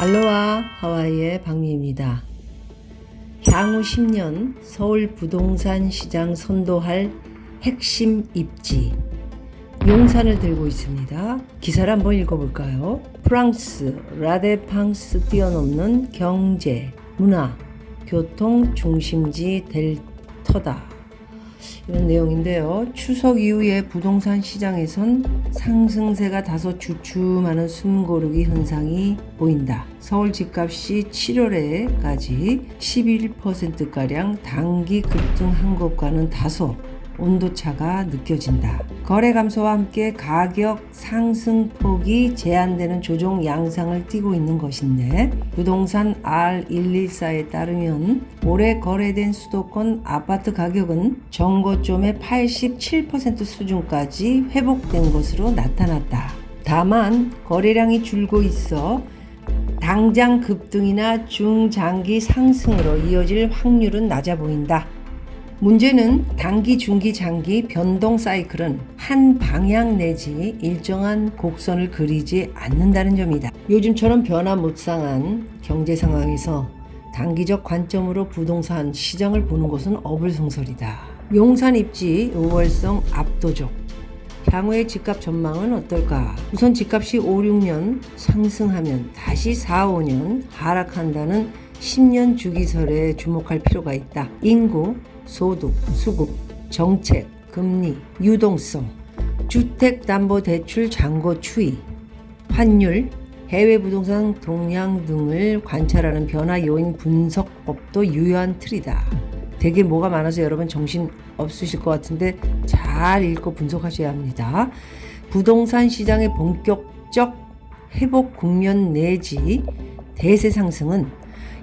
알로하 하와이의 박미입니다. 향후 10년 서울 부동산 시장 선도할 핵심 입지 용산을 들고 있습니다. 기사를 한번 읽어볼까요? 프랑스 라데팡스 뛰어넘는 경제, 문화, 교통 중심지 될 터다. 이런 내용인데요. 추석 이후에 부동산 시장에선 상승세가 다소 주춤하는 숨고르기 현상이 보인다. 서울 집값이 7월에까지 11%가량 단기 급등한 것과는 다소 온도차가 느껴진다. 거래 감소와 함께 가격 상승폭이 제한되는 조정 양상을 띠고 있는 것인데 부동산 R114에 따르면 올해 거래된 수도권 아파트 가격은 전고점의 87% 수준까지 회복된 것으로 나타났다. 다만 거래량이 줄고 있어 당장 급등이나 중장기 상승으로 이어질 확률은 낮아 보인다. 문제는 단기, 중기, 장기 변동 사이클은 한 방향 내지 일정한 곡선을 그리지 않는다는 점이다. 요즘처럼 변화무쌍한 경제 상황에서 단기적 관점으로 부동산 시장을 보는 것은 어불성설이다. 용산 입지 우월성 압도적. 향후의 집값 전망은 어떨까? 우선 집값이 5, 6년 상승하면 다시 4, 5년 하락한다는 10년 주기설에 주목할 필요가 있다. 인구, 소득, 수급, 정책, 금리, 유동성, 주택담보대출 잔고 추이, 환율, 해외 부동산 동향 등을 관찰하는 변화 요인 분석법도 유효한 틀이다. 되게 뭐가 많아서 여러분 정신 없으실 것 같은데 잘 읽고 분석하셔야 합니다. 부동산 시장의 본격적 회복 국면 내지 대세 상승은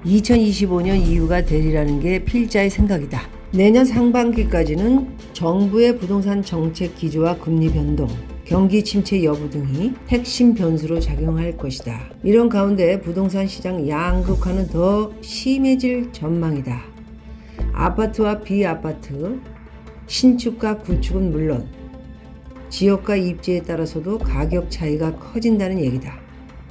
2025년 이후가 되리라는 게 필자의 생각이다. 내년 상반기까지는 정부의 부동산 정책 기조와 금리 변동, 경기 침체 여부 등이 핵심 변수로 작용할 것이다. 이런 가운데 부동산 시장 양극화는 더 심해질 전망이다. 아파트와 비아파트, 신축과 구축은 물론 지역과 입지에 따라서도 가격 차이가 커진다는 얘기다.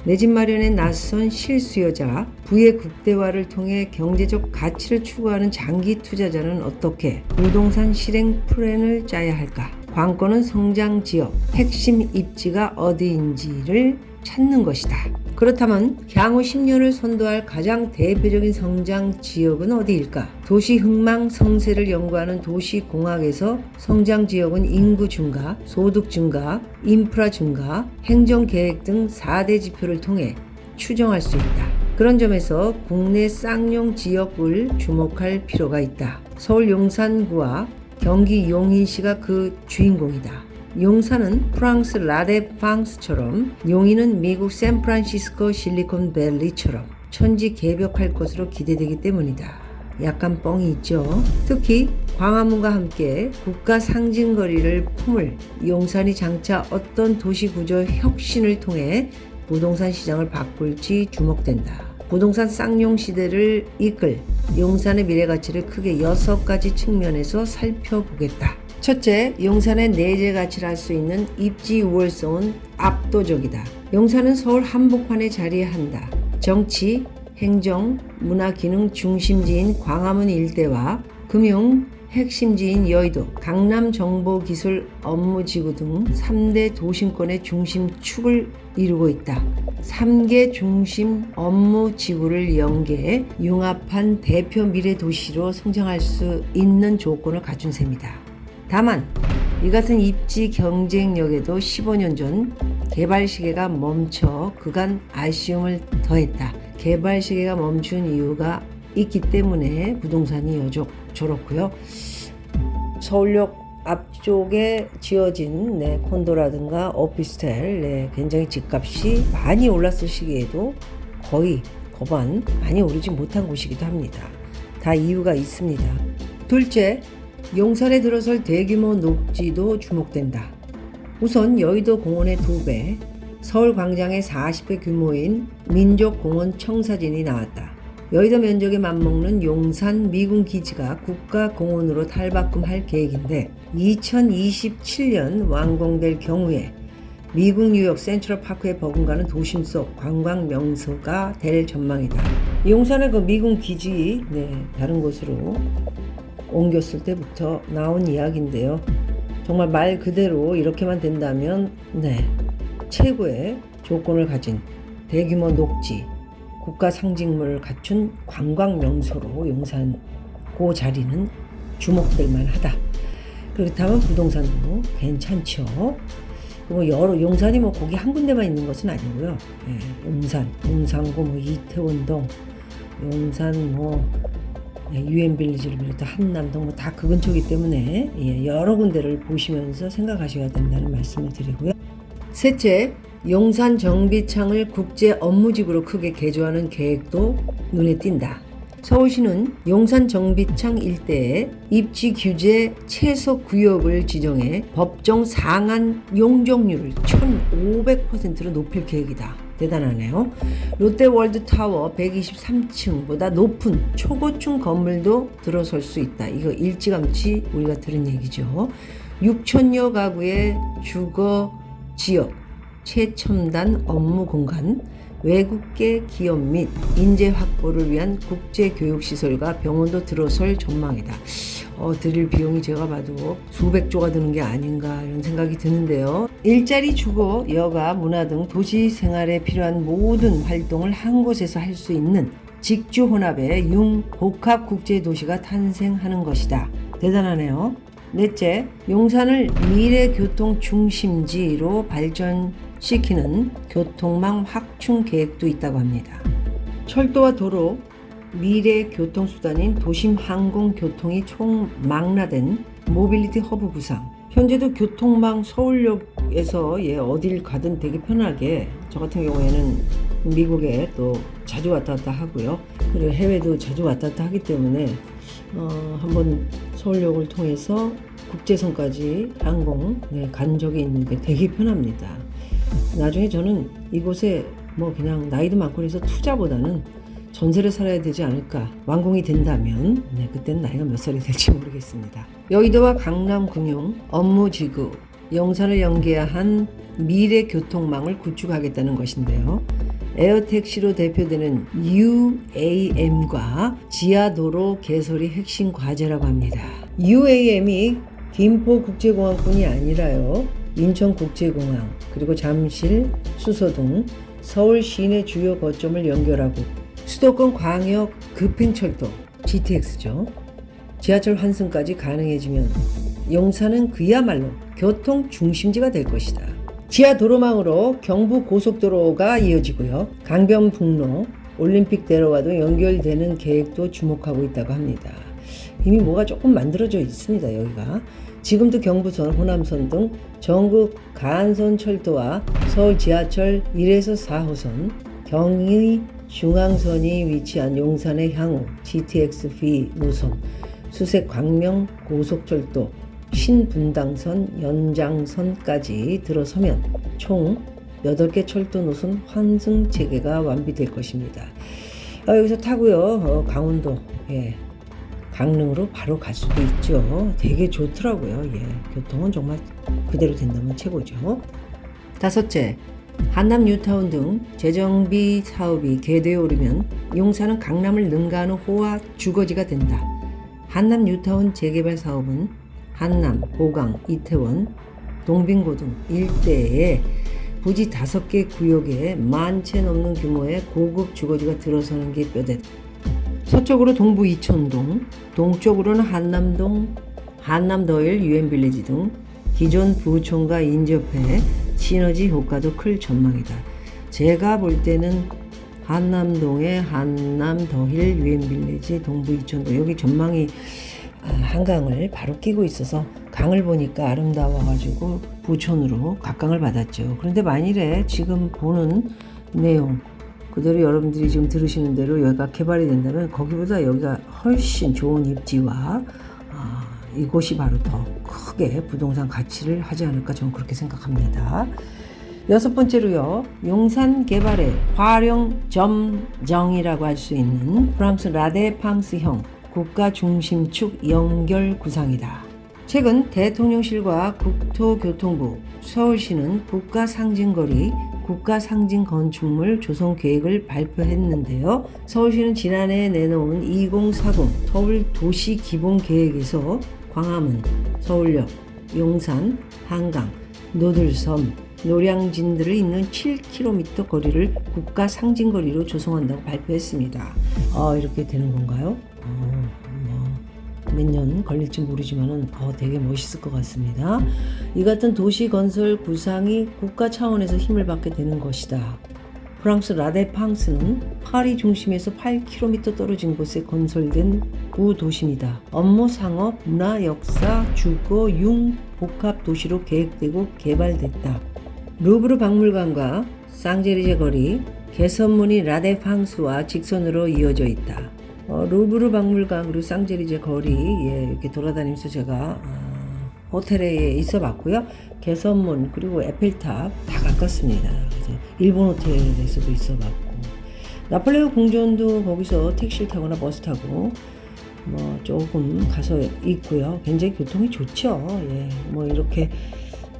내 집 마련에 나선 실수요자, 부의 극대화를 통해 경제적 가치를 추구하는 장기 투자자는 어떻게 부동산 실행 플랜을 짜야 할까? 관건은 성장 지역, 핵심 입지가 어디인지를 찾는 것이다. 그렇다면 향후 10년을 선도할 가장 대표적인 성장 지역은 어디일까? 도시 흥망 성쇠를 연구하는 도시공학에서 성장 지역은 인구 증가, 소득 증가, 인프라 증가, 행정 계획 등 4대 지표를 통해 추정할 수 있다. 그런 점에서 국내 쌍용 지역을 주목할 필요가 있다. 서울 용산구와 경기 용인시가 그 주인공이다. 용산은 프랑스 라데팡스처럼 용인은 미국 샌프란시스코 실리콘밸리처럼 천지 개벽할 것으로 기대되기 때문이다. 약간 뻥이 있죠. 특히 광화문과 함께 국가 상징거리를 품을 용산이 장차 어떤 도시구조 혁신을 통해 부동산 시장을 바꿀지 주목된다. 부동산 쌍용 시대를 이끌 용산의 미래 가치를 크게 여섯 가지 측면에서 살펴보겠다. 첫째, 용산의 내재 가치를 할 수 있는 입지 우월성은 압도적이다. 용산은 서울 한복판에 자리한다. 정치, 행정, 문화 기능 중심지인 광화문 일대와 금융, 핵심지인 여의도, 강남 정보기술 업무지구 등 3대 도심권의 중심축을 이루고 있다. 3개 중심 업무 지구를 연계해 융합한 대표 미래 도시로 성장할 수 있는 조건을 갖춘 셈이다. 다만 이 같은 입지 경쟁력에도 15년 전 개발 시계가 멈춰 그간 아쉬움을 더했다. 개발 시계가 멈춘 이유가 있기 때문에 부동산이 여족 저렇고요. 서울역 앞쪽에 지어진 네, 콘도라든가 오피스텔 네, 굉장히 집값이 많이 올랐을 시기에도 거의 거반 많이 오르지 못한 곳이기도 합니다. 다 이유가 있습니다. 둘째, 용산에 들어설 대규모 녹지도 주목된다. 우선 여의도 공원의 두 배, 서울 광장의 40배 규모인 민족공원 청사진이 나왔다. 여의도 면적에 맞먹는 용산 미군 기지가 국가공원으로 탈바꿈할 계획인데 2027년 완공될 경우에 미국 뉴욕 센트럴 파크에 버금가는 도심 속 관광 명소가 될 전망이다. 용산의 그 미군 기지 네, 다른 곳으로 옮겼을 때부터 나온 이야기인데요. 정말 말 그대로 이렇게만 된다면 네 최고의 조건을 가진 대규모 녹지 국가 상징물을 갖춘 관광 명소로 용산 그 자리는 주목될 만하다. 그렇다면 부동산도 괜찮죠. 뭐 여러 용산이 뭐 거기 한 군데만 있는 것은 아니고요. 예, 용산, 용산구, 뭐 이태원동, 용산 뭐 예, 유엔 빌리지를 비롯해 한남동 뭐 다 그 근처이기 때문에 예, 여러 군데를 보시면서 생각하셔야 된다는 말씀을 드리고요. 셋째, 용산 정비창을 국제 업무직으로 크게 개조하는 계획도 눈에 띈다. 서울시는 용산 정비창 일대에 입지 규제 최소 구역을 지정해 법정 상한 용적률을 1,500%로 높일 계획이다. 대단하네요. 롯데월드타워 123층보다 높은 초고층 건물도 들어설 수 있다. 이거 일찌감치 우리가 들은 얘기죠. 6천여 가구의 주거 지역, 최첨단 업무 공간, 외국계 기업 및 인재 확보를 위한 국제 교육 시설과 병원도 들어설 전망이다. 어, 드릴 비용이 제가 봐도 수백조가 드는 게 아닌가 이런 생각이 드는데요. 일자리 주거, 여가, 문화 등 도시 생활에 필요한 모든 활동을 한 곳에서 할 수 있는 직주 혼합의 융 복합 국제 도시가 탄생하는 것이다. 대단하네요. 넷째, 용산을 미래 교통 중심지로 발전시키는 교통망 확충 계획도 있다고 합니다. 철도와 도로, 미래 교통수단인 도심 항공 교통이 총망라된 모빌리티 허브 구상. 현재도 교통망 서울역에서 예, 어딜 가든 되게 편하게 저 같은 경우에는 미국에 또 자주 왔다 갔다 하고요. 그리고 해외도 자주 왔다 갔다 하기 때문에 어, 한번 서울역을 통해서 국제선까지 항공 네, 간 적이 있는데 되게 편합니다. 나중에 저는 이곳에 뭐 그냥 나이도 많고 그래서 투자보다는 전세를 살아야 되지 않을까 완공이 된다면 네, 그때는 나이가 몇 살이 될지 모르겠습니다. 여의도와 강남 금융 업무 지구 용산을 연계한 미래 교통망을 구축하겠다는 것인데요. 에어택시로 대표되는 UAM과 지하도로 개설이 핵심 과제라고 합니다. UAM이 김포국제공항뿐이 아니라요. 인천국제공항, 그리고 잠실, 수서동, 서울 시내 주요 거점을 연결하고 수도권 광역 급행철도 GTX죠. 지하철 환승까지 가능해지면 용산은 그야말로 교통 중심지가 될 것이다. 지하 도로망으로 경부 고속도로가 이어지고요. 강변북로, 올림픽대로와도 연결되는 계획도 주목하고 있다고 합니다. 이미 뭐가 조금 만들어져 있습니다. 여기가 지금도 경부선, 호남선 등 전국 간선 철도와 서울 지하철 1에서 4호선, 경의 중앙선이 위치한 용산의 향후 GTX-B 노선, 수색 광명 고속철도, 신분당선 연장선까지 들어서면 총 8개 철도 노선 환승 체계가 완비될 것입니다. 아, 여기서 타고요. 어, 강원도 예. 강릉으로 바로 갈 수도 있죠. 되게 좋더라고요. 예. 교통은 정말 그대로 된다면 최고죠. 다섯째, 한남 뉴타운 등 재정비 사업이 개대에 오르면 용산은 강남을 능가하는 호화 주거지가 된다. 한남 뉴타운 재개발 사업은 한남, 보강, 이태원, 동빙고 등 일대에 부지 다섯 개 구역에 만 채 넘는 규모의 고급 주거지가 들어서는 게 뼈대. 서쪽으로 동부 이천동, 동쪽으로는 한남동, 한남더일 유엔빌리지 등 기존 부촌과 인접해 시너지 효과도 클 전망이다. 제가 볼 때는 한남동의 한남 더힐 유엔빌리지 동부 이천동 여기 전망이 아, 한강을 바로 끼고 있어서 강을 보니까 아름다워가지고 부촌으로 각광을 받았죠. 그런데 만일에 지금 보는 내용 그대로 여러분들이 지금 들으시는 대로 여기가 개발이 된다면 거기보다 여기가 훨씬 좋은 입지와 아, 이곳이 바로 더 크게 부동산 가치를 하지 않을까 저는 그렇게 생각합니다. 여섯 번째로요, 용산 개발의 활용 점정이라고 할 수 있는 프랑스 라데팡스형 국가 중심축 연결 구상이다. 최근 대통령실과 국토교통부, 서울시는 국가 상징거리, 국가 상징 건축물 조성 계획을 발표했는데요. 서울시는 지난해 내놓은 2040 서울 도시 기본 계획에서 광화문, 서울역, 용산, 한강, 노들섬, 노량진들을 잇는 7km 거리를 국가 상징거리로 조성한다고 발표했습니다. 어, 이렇게 되는 건가요? 어, 뭐, 몇년 걸릴지 모르지만은 어, 되게 멋있을 것 같습니다. 이 같은 도시 건설 구상이 국가 차원에서 힘을 받게 되는 것이다. 프랑스 라데팡스는 파리 중심에서 8km 떨어진 곳에 건설된 구도시입니다. 업무, 상업, 문화, 역사, 주거, 융 복합 도시로 계획되고 개발됐다. 루브르 박물관과 쌍제리제 거리, 개선문이 라데팡스와 직선으로 이어져 있다. 어, 루브르 박물관 그리고 쌍제리제 거리 예, 이렇게 돌아다니면서 제가 어, 호텔에 있어 봤고요. 개선문 그리고 에펠탑 다 가깝습니다. 그래서 일본 호텔에서도 있어 봤고 나폴레옹 궁전도 거기서 택시를 타거나 버스 타고 뭐 조금 가서 있고요. 굉장히 교통이 좋죠. 예, 뭐 이렇게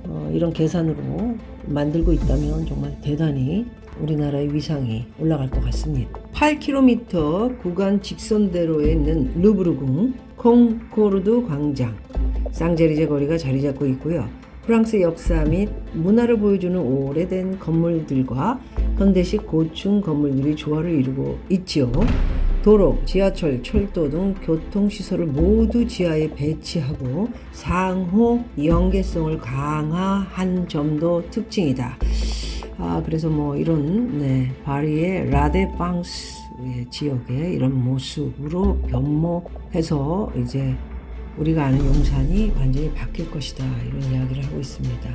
어, 이런 계산으로 만들고 있다면 정말 대단히 우리나라의 위상이 올라갈 것 같습니다. 8km 구간 직선대로에 있는 루브르궁, 콩코르드 광장, 쌍제리제 거리가 자리 잡고 있고요. 프랑스 역사 및 문화를 보여주는 오래된 건물들과 현대식 고층 건물들이 조화를 이루고 있지요. 도로, 지하철, 철도 등 교통시설을 모두 지하에 배치하고 상호 연계성을 강화한 점도 특징이다. 아, 그래서 뭐 이런 네, 파리의 라데팡스 지역의 이런 모습으로 변모해서 이제 우리가 아는 용산이 완전히 바뀔 것이다 이런 이야기를 하고 있습니다.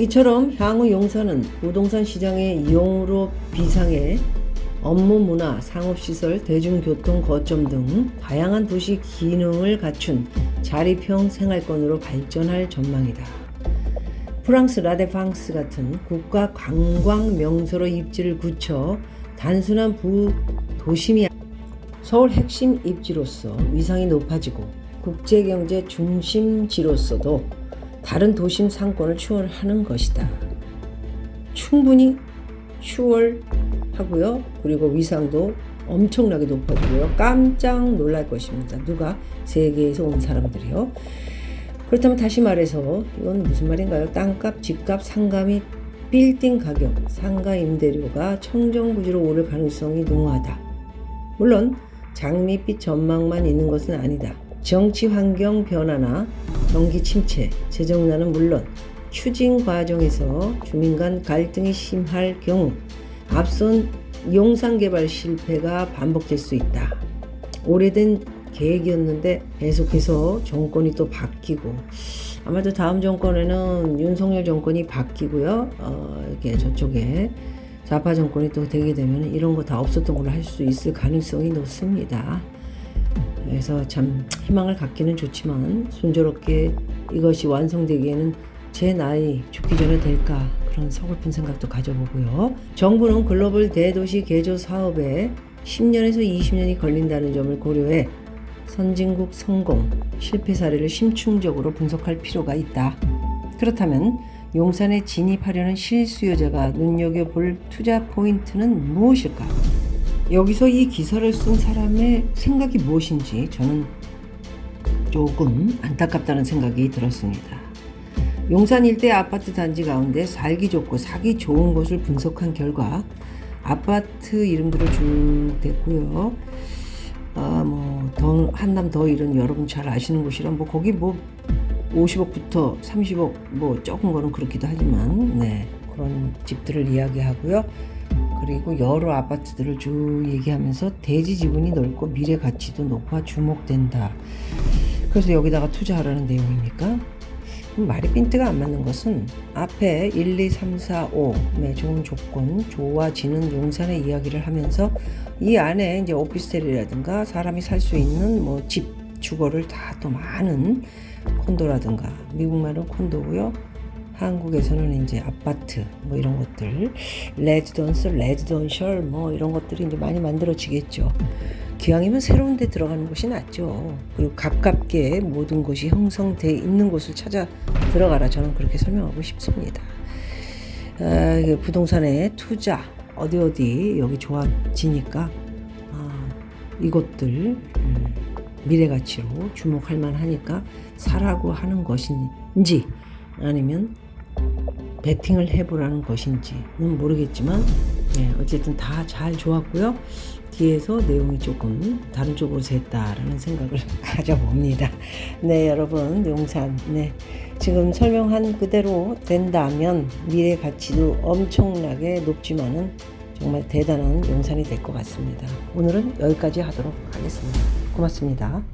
이처럼 향후 용산은 부동산 시장의 이용으로 비상해 업무 문화, 상업시설, 대중교통 거점 등 다양한 도시 기능을 갖춘 자립형 생활권으로 발전할 전망이다. 프랑스 라데팡스 같은 국가 관광 명소로 입지를 굳혀 단순한 부 도심이 서울 핵심 입지로서 위상이 높아지고 국제경제 중심지로서도 다른 도심 상권을 추월하는 것이다. 충분히 추월하고요. 그리고 위상도 엄청나게 높아지고요. 깜짝 놀랄 것입니다. 누가 세계에서 온 사람들이요. 그렇다면 다시 말해서 이건 무슨 말인가요? 땅값, 집값, 상가 및 빌딩 가격, 상가 임대료가 청정부지로 오를 가능성이 농후하다. 물론 장밋빛 전망만 있는 것은 아니다. 정치 환경 변화나 경기 침체, 재정난은 물론 추진 과정에서 주민 간 갈등이 심할 경우 앞선 용산 개발 실패가 반복될 수 있다. 오래된 계획이었는데 계속해서 정권이 또 바뀌고 아마도 다음 정권에는 윤석열 정권이 바뀌고요. 어, 이렇게 저쪽에 좌파 정권이 또 되게 되면 이런 거 다 없었던 걸로 할 수 있을 가능성이 높습니다. 그래서 참 희망을 갖기는 좋지만 순조롭게 이것이 완성되기에는 제 나이 죽기 전에 될까 그런 서글픈 생각도 가져보고요. 정부는 글로벌 대도시 개조 사업에 10년에서 20년이 걸린다는 점을 고려해 선진국 성공, 실패 사례를 심층적으로 분석할 필요가 있다. 그렇다면 용산에 진입하려는 실수요자가 눈여겨볼 투자 포인트는 무엇일까? 여기서 이 기사를 쓴 사람의 생각이 무엇인지 저는 조금 안타깝다는 생각이 들었습니다. 용산 일대 아파트 단지 가운데 살기 좋고 사기 좋은 곳을 분석한 결과 아파트 이름들을 쭉 댔고요. 아, 뭐, 더, 한남 더 이런 여러분 잘 아시는 곳이라 뭐, 거기 뭐, 50억부터 30억, 뭐, 적은 거는 그렇기도 하지만, 네. 그런 집들을 이야기하고요. 그리고 여러 아파트들을 쭉 얘기하면서 대지 지분이 넓고 미래 가치도 높아 주목된다. 그래서 여기다가 투자하라는 내용입니까? 말이 핀트가 안 맞는 것은 앞에 1, 2, 3, 4, 5의 좋은 조건, 좋아지는 용산의 이야기를 하면서 이 안에 이제 오피스텔이라든가 사람이 살 수 있는 뭐 집, 주거를 다 또 많은 콘도라든가 미국 말은 콘도고요. 한국에서는 이제 아파트 뭐 이런 것들 레지던스, 레지던셜 뭐 이런 것들이 이제 많이 만들어지겠죠. 기왕이면 새로운 데 들어가는 것이 낫죠. 그리고 가깝게 모든 것이 형성돼 있는 곳을 찾아 들어가라. 저는 그렇게 설명하고 싶습니다. 아, 그 부동산에 투자 어디 어디 여기 좋아지니까 아, 이것들 음, 미래 가치로 주목할 만하니까 사라고 하는 것인지 아니면 베팅을 해보라는 것인지는 모르겠지만 네, 어쨌든 다 잘 좋았고요. 뒤에서 내용이 조금 다른 쪽으로 샜다라는 생각을 가져봅니다. 네, 여러분 용산 네 지금 설명한 그대로 된다면 미래 가치도 엄청나게 높지만은 정말 대단한 용산이 될 것 같습니다. 오늘은 여기까지 하도록 하겠습니다. 고맙습니다.